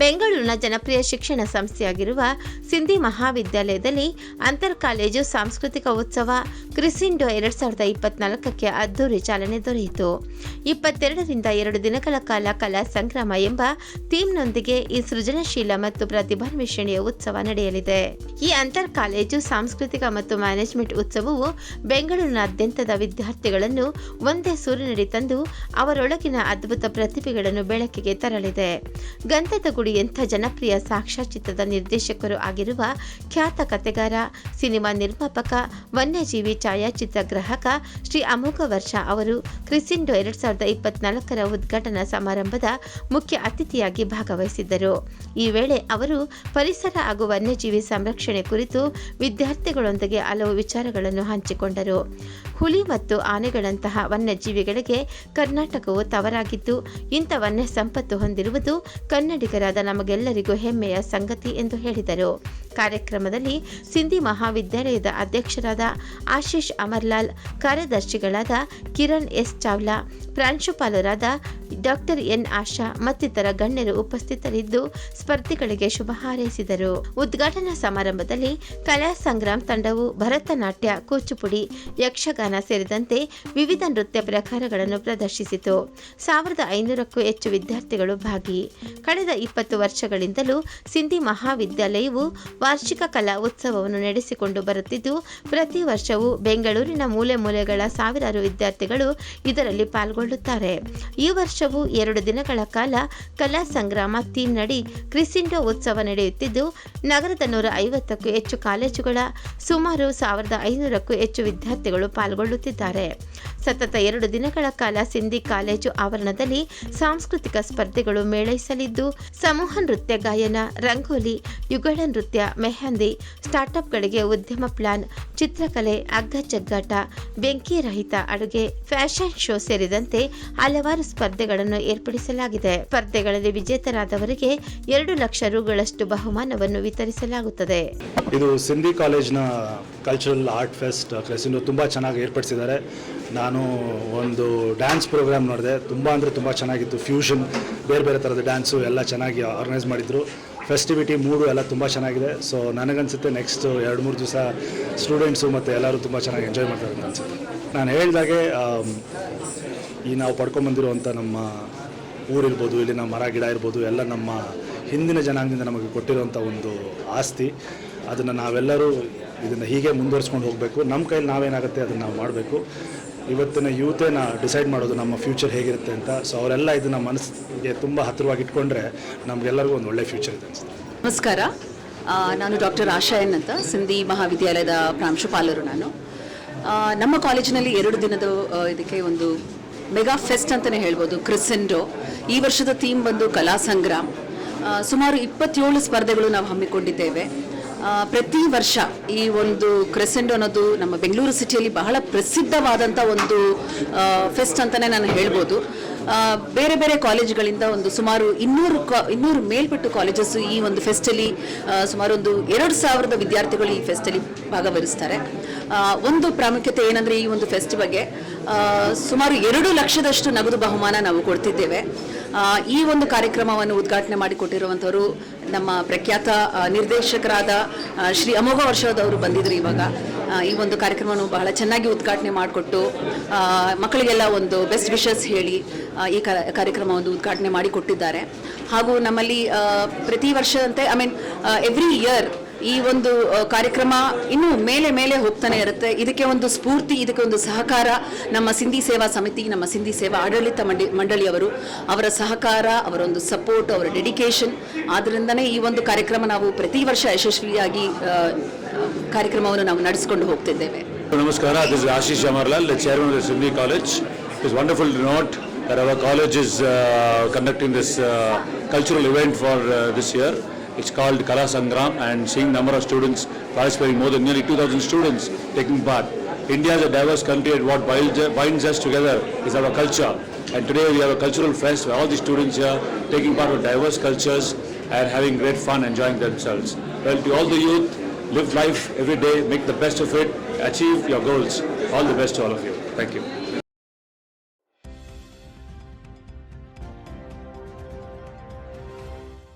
ಬೆಂಗಳೂರಿನ ಜನಪ್ರಿಯ ಶಿಕ್ಷಣ ಸಂಸ್ಥೆಯಾಗಿರುವ ಸಿಂಧಿ ಮಹಾವಿದ್ಯಾಲಯದಲ್ಲಿ ಅಂತರ್ ಕಾಲೇಜು ಸಾಂಸ್ಕೃತಿಕ ಉತ್ಸವ ಕ್ರಿಸಿಂಡೋ ಎರಡ್ ಸಾವಿರದ ಇಪ್ಪತ್ನಾಲ್ಕಕ್ಕೆ ಅದ್ದೂರಿ ಚಾಲನೆ ದೊರೆಯಿತು. ಇಪ್ಪತ್ತೆರಡರಿಂದ ಎರಡು ದಿನಗಳ ಕಾಲ ಕಲಾ ಸಂಗ್ರಾಮ ಎಂಬ ಥೀಮ್ನೊಂದಿಗೆ ಈ ಸೃಜನಶೀಲ ಮತ್ತು ಪ್ರತಿಭಾನ್ವೇಷಣೆಯ ಉತ್ಸವ ನಡೆಯಲಿದೆ. ಈ ಅಂತರ್ ಕಾಲೇಜು ಸಾಂಸ್ಕೃತಿಕ ಮತ್ತು ಮ್ಯಾನೇಜ್ಮೆಂಟ್ ಉತ್ಸವವು ಬೆಂಗಳೂರಿನಾದ್ಯಂತದ ವಿದ್ಯಾರ್ಥಿಗಳನ್ನು ಒಂದೇ ಸೂರಿನಡಿ ತಂದು ಅವರೊಳಗಿನ ಅದ್ಭುತ ಪ್ರತಿಭೆಗಳನ್ನು ಬೆಳಕಿಗೆ ತರಲಿದೆ. ಗಂಧದ ಗುಡಿ ಎಂಥ ಜನಪ್ರಿಯ ಸಾಕ್ಷ್ಯಚಿತ್ರದ ನಿರ್ದೇಶಕರು ಆಗಿರುವ ಖ್ಯಾತ ಕತೆಗಾರ, ಸಿನಿಮಾ ನಿರ್ಮಾಪಕ, ವನ್ಯಜೀವಿ ಛಾಯಾಚಿತ್ರ ಗ್ರಾಹಕ ಶ್ರೀ ಅಮೋಘ ವರ್ಷ ಅವರು ಕ್ರಿಸಿಂಡೋ ಎರಡ್ ಸಾವಿರದ ಇಪ್ಪತ್ನಾಲ್ಕರ ಉದ್ಘಾಟನಾ ಸಮಾರಂಭದ ಮುಖ್ಯ ಅತಿಥಿಯಾಗಿ ಭಾಗವಹಿಸಿದ್ದರು. ಈ ವೇಳೆ ಅವರು, ಪರಿಸರ ಹಾಗೂ ವನ್ಯಜೀವಿ ಸಂರಕ್ಷಣೆ ಕುರಿತು ವಿದ್ಯಾರ್ಥಿಗಳೊಂದಿಗೆ ಹಲವು ವಿಚಾರಗಳನ್ನು ಹಂಚಿಕೊಂಡರು. ಹುಲಿ ಮತ್ತು ಆನೆಗಳಂತಹ ವನ್ಯಜೀವಿಗಳಿಗೆ ಕರ್ನಾಟಕವು ತವರಾಗಿದ್ದು, ಇಂಥ ವನ್ಯ ಸಂಪತ್ತು ಹೊಂದಿರುವುದು ಕನ್ನಡಿಗರಾದ ನಮಗೆಲ್ಲರಿಗೂ ಹೆಮ್ಮೆಯ ಸಂಗತಿ ಎಂದು ಹೇಳಿದರು. ಕಾರ್ಯಕ್ರಮದಲ್ಲಿ ಸಿಂಧಿ ಮಹಾವಿದ್ಯಾಲಯದ ಅಧ್ಯಕ್ಷರಾದ ಆಶೀಶ್ ಅಮರ್ಲಾಲ್, ಕಾರ್ಯದರ್ಶಿಗಳಾದ ಕಿರಣ್ ಎಸ್. ಚಾವ್ಲಾ, ಪ್ರಾಂಶುಪಾಲರಾದ ಡಾಕ್ಟರ್ ಎನ್. ಆಶಾ ಮತ್ತಿತರ ಗಣ್ಯರು ಉಪಸ್ಥಿತರಿದ್ದು ಸ್ಪರ್ಧಿಗಳಿಗೆ ಶುಭ ಹಾರೈಸಿದರು. ಉದ್ಘಾಟನಾ ಸಮಾರಂಭದಲ್ಲಿ ಕಲಾ ಸಂಗ್ರಾಮ್ ತಂಡವು ಭರತನಾಟ್ಯ, ಕೂಚುಪುಡಿ, ಯಕ್ಷಗಾನ ಸೇರಿದಂತೆ ವಿವಿಧ ನೃತ್ಯ ಪ್ರಕಾರಗಳನ್ನು ಪ್ರದರ್ಶಿಸಿತು. ಸಾವಿರದ ಐನೂರಕ್ಕೂ ಹೆಚ್ಚು ವಿದ್ಯಾರ್ಥಿಗಳು ಭಾಗಿ. ಕಳೆದ ಇಪ್ಪತ್ತು ವರ್ಷಗಳಿಂದಲೂ ಸಿಂಧಿ ಮಹಾವಿದ್ಯಾಲಯವು ವಾರ್ಷಿಕ ಕಲಾ ಉತ್ಸವವನ್ನು ನಡೆಸಿಕೊಂಡು ಬರುತ್ತಿದ್ದು, ಪ್ರತಿ ವರ್ಷವೂ ಬೆಂಗಳೂರಿನ ಮೂಲೆ ಮೂಲೆಗಳ ಸಾವಿರಾರು ವಿದ್ಯಾರ್ಥಿಗಳು ಇದರಲ್ಲಿ ಪಾಲ್ಗೊಳ್ಳುತ್ತಾರೆ. ಈ ವರ್ಷವೂ ಎರಡು ದಿನಗಳ ಕಾಲ ಕಲಾ ಸಂಗ್ರಾಮ ಥೀಮ್ ನಡಿ ಕ್ರಿಸಿಂಡೋ ಉತ್ಸವ ನಡೆಯುತ್ತಿದ್ದು, ನಗರದ ನೂರ ಐವತ್ತಕ್ಕೂ ಹೆಚ್ಚು ಕಾಲೇಜುಗಳ, ಸುಮಾರು ಸಾವಿರದ ಐನೂರಕ್ಕೂ ಹೆಚ್ಚು ವಿದ್ಯಾರ್ಥಿಗಳು ಪಾಲ್ಗೊಳ್ಳುತ್ತಿದ್ದಾರೆ. ಸತತ ಎರಡು ದಿನಗಳ ಕಾಲ ಸಿಂಧಿ ಕಾಲೇಜು ಆವರಣದಲ್ಲಿ ಸಾಂಸ್ಕೃತಿಕ ಸ್ಪರ್ಧೆಗಳು ಮೇಳೈಸಲಿದ್ದು, ಸಮೂಹ ನೃತ್ಯ ಗಾಯನ, ರಂಗೋಲಿ, ಯುಗಳ ನೃತ್ಯ, ಮೆಹಂದಿ, ಸ್ಟಾರ್ಟ್ಅಪ್ಗಳಿಗೆ ಉದ್ಯಮ ಪ್ಲಾನ್, ಚಿತ್ರಕಲೆ, ಅಗ್ಗ ಜಗ್ಗಾಟ ಬೆಂಕಿ ರಹಿತ ಅಡುಗೆ, ಫ್ಯಾಷನ್ ಶೋ ಸೇರಿದಂತೆ ಹಲವಾರು ಸ್ಪರ್ಧೆಗಳನ್ನು ಏರ್ಪಡಿಸಲಾಗಿದೆ. ಸ್ಪರ್ಧೆಗಳಲ್ಲಿ ವಿಜೇತರಾದವರಿಗೆ ಎರಡು ಲಕ್ಷ ರುಗಳಷ್ಟು ಬಹುಮಾನವನ್ನು ವಿತರಿಸಲಾಗುತ್ತದೆ. ಇದು ಸಿಂಧಿ ಕಾಲೇಜ್ನ ಕಲ್ಚರಲ್ ಆರ್ಟ್ ಫೆಸ್ಟ್ ತುಂಬ ಚೆನ್ನಾಗಿ ಏರ್ಪಡಿಸಿದ್ದಾರೆ. ನಾನು ಒಂದು ಡ್ಯಾನ್ಸ್ ಪ್ರೋಗ್ರಾಮ್ ನೋಡಿದೆ. ತುಂಬ ಅಂದರೆ ತುಂಬ ಚೆನ್ನಾಗಿತ್ತು. ಫ್ಯೂಷನ್ ಬೇರೆ ಬೇರೆ ಥರದ ಡ್ಯಾನ್ಸು ಎಲ್ಲ ಚೆನ್ನಾಗಿ ಆರ್ಗನೈಸ್ ಮಾಡಿದರು. ಫೆಸ್ಟಿವಿಟಿ ಮೂಡು ಎಲ್ಲ ತುಂಬ ಚೆನ್ನಾಗಿದೆ. ಸೊ ನನಗನ್ಸುತ್ತೆ ನೆಕ್ಸ್ಟ್ ಎರಡು, ಮೂರು ದಿವಸ ಸ್ಟೂಡೆಂಟ್ಸು ಮತ್ತು ಎಲ್ಲರೂ ತುಂಬ ಚೆನ್ನಾಗಿ ಎಂಜಾಯ್ ಮಾಡ್ತಾರೆ ಅಂತ ಅನ್ಸುತ್ತೆ. ನಾನು ಹೇಳಿದಾಗೆ ಈ ನಾವು ಪಡ್ಕೊಂಬಂದಿರುವಂಥ ನಮ್ಮ ಊರಿರ್ಬೋದು, ಇಲ್ಲಿನ ಮರ, ಗಿಡ ಇರ್ಬೋದು, ಎಲ್ಲ ನಮ್ಮ ಹಿಂದಿನ ಜನಾಂಗದಿಂದ ನಮಗೆ ಕೊಟ್ಟಿರುವಂಥ ಒಂದು ಆಸ್ತಿ. ಅದನ್ನು ನಾವೆಲ್ಲರೂ ಇದನ್ನು ಹೀಗೆ ಮುಂದುವರಿಸ್ಕೊಂಡು ಹೋಗಬೇಕು. ನಮ್ಮ ಕೈಲಿ ನಾವೇನಾಗುತ್ತೆ ಅದನ್ನು ನಾವು ಮಾಡಬೇಕು. ಇವತ್ತಿನ ಯೂತೇ ಡಿಸೈಡ್ ಮಾಡೋದು ನಮ್ಮ ಫ್ಯೂಚರ್ ಹೇಗಿರುತ್ತೆ ಅಂತ. ಸೊ ಅವರೆಲ್ಲ ಇದನ್ನು ಮನಸ್ಸಿಗೆ ತುಂಬ ಹತ್ತಿರವಾಗಿ ಇಟ್ಕೊಂಡ್ರೆ ನಮಗೆಲ್ಲರಿಗೂ ಒಂದು ಒಳ್ಳೆಯ ಫ್ಯೂಚರ್ ಇದೆ ನಮಸ್ಕಾರ. ನಾನು ಡಾಕ್ಟರ್ ಆಶಾಯನ್ ಅಂತ, ಸಿಂಧಿ ಮಹಾವಿದ್ಯಾಲಯದ ಪ್ರಾಂಶುಪಾಲರು ನಾನು. ನಮ್ಮ ಕಾಲೇಜಿನಲ್ಲಿ ಎರಡು ದಿನದ ಇದಕ್ಕೆ ಒಂದು ಮೆಗಾ ಫೆಸ್ಟ್ ಅಂತಲೇ ಹೇಳ್ಬೋದು ಕ್ರಿಸೆಂಡೋ ಈ ವರ್ಷದ ಥೀಮ್ ಬಂದು ಕಲಾ ಸಂಗ್ರಾಮ್. ಸುಮಾರು ಇಪ್ಪತ್ತೇಳು ಸ್ಪರ್ಧೆಗಳು ನಾವು ಹಮ್ಮಿಕೊಂಡಿದ್ದೇವೆ. ಪ್ರತಿ ವರ್ಷ ಈ ಒಂದು ಕ್ರೆಸೆಂಟ್ ಅನ್ನೋದು ನಮ್ಮ ಬೆಂಗಳೂರು ಸಿಟಿಯಲ್ಲಿ ಬಹಳ ಪ್ರಸಿದ್ಧವಾದಂಥ ಒಂದು ಫೆಸ್ಟ್ ಅಂತಲೇ ನಾನು ಹೇಳ್ಬೋದು. ಬೇರೆ ಬೇರೆ ಕಾಲೇಜುಗಳಿಂದ ಒಂದು ಸುಮಾರು ಇನ್ನೂರು ಕಾ- ಇನ್ನೂರು ಮೇಲ್ಪಟ್ಟು ಕಾಲೇಜಸ್ಸು ಈ ಒಂದು ಫೆಸ್ಟಲ್ಲಿ ಸುಮಾರು ಒಂದು ಎರಡು ಸಾವಿರದ ವಿದ್ಯಾರ್ಥಿಗಳು ಈ ಫೆಸ್ಟಲ್ಲಿ ಭಾಗವಹಿಸ್ತಾರೆ. ಒಂದು ಪ್ರಾಮುಖ್ಯತೆ ಏನಂದರೆ ಈ ಒಂದು ಫೆಸ್ಟ್ ಬಗ್ಗೆ ಸುಮಾರು ಎರಡು ಲಕ್ಷದಷ್ಟು ನಗದು ಬಹುಮಾನ ನಾವು ಕೊಡ್ತಿದ್ದೇವೆ. ಈ ಒಂದು ಕಾರ್ಯಕ್ರಮವನ್ನು ಉದ್ಘಾಟನೆ ಮಾಡಿಕೊಟ್ಟಿರುವಂಥವರು ನಮ್ಮ ಪ್ರಖ್ಯಾತ ನಿರ್ದೇಶಕರಾದ ಶ್ರೀ ಅಮೋಘ ವರ್ಷದವರು ಬಂದಿದ್ರು ಇವಾಗ. ಈ ಒಂದು ಕಾರ್ಯಕ್ರಮವನ್ನು ಬಹಳ ಚೆನ್ನಾಗಿ ಉದ್ಘಾಟನೆ ಮಾಡಿಕೊಟ್ಟು ಮಕ್ಕಳಿಗೆಲ್ಲ ಒಂದು ಬೆಸ್ಟ್ ವಿಷಸ್ ಹೇಳಿ ಈ ಕಾರ್ಯಕ್ರಮವನ್ನು ಉದ್ಘಾಟನೆ ಮಾಡಿಕೊಟ್ಟಿದ್ದಾರೆ. ಹಾಗೂ ನಮ್ಮಲ್ಲಿ ಪ್ರತಿ ವರ್ಷದಂತೆ ಐ ಮೀನ್ ಎವ್ರಿ ಇಯರ್ ಈ ಒಂದು ಕಾರ್ಯಕ್ರಮ ಇನ್ನೂ ಮೇಲೆ ಮೇಲೆ ಹೋಗ್ತಾನೆ ಇರುತ್ತೆ. ಇದಕ್ಕೆ ಒಂದು ಸ್ಫೂರ್ತಿ ಇದಕ್ಕೆ ಒಂದು ಸಹಕಾರ. ನಮ್ಮ ಸಿಂಧಿ ಸೇವಾ ಸಮಿತಿ ನಮ್ಮ ಸಿಂಧಿ ಸೇವಾ ಆಡಳಿತ ಮಂಡಿ ಮಂಡಳಿಯವರು ಅವರ ಸಹಕಾರ ಅವರ ಒಂದು ಸಪೋರ್ಟ್ ಅವರ ಡೆಡಿಕೇಶನ್ ಆದ್ದರಿಂದನೇ ಈ ಒಂದು ಕಾರ್ಯಕ್ರಮ ನಾವು ಪ್ರತಿ ವರ್ಷ ಯಶಸ್ವಿಯಾಗಿ ಕಾರ್ಯಕ್ರಮವನ್ನು ನಾವು ನಡೆಸಿಕೊಂಡು ಹೋಗ್ತಿದ್ದೇವೆ. ನಮಸ್ಕಾರ Ashish Amarlal chairman of Sindhi college it's wonderful not our college is conducting this is uh, conducting this uh, cultural event for uh. It's called Kala Sangram and seeing number of students participating, more than nearly 2,000 students taking part. India is a diverse country and what binds, us together is our culture. And today we have a cultural fest where all the students here taking part of diverse cultures and having great fun, enjoying themselves. Well, to all the youth, live life every day, make the best of it, achieve your goals. All the best to all of you. Thank you.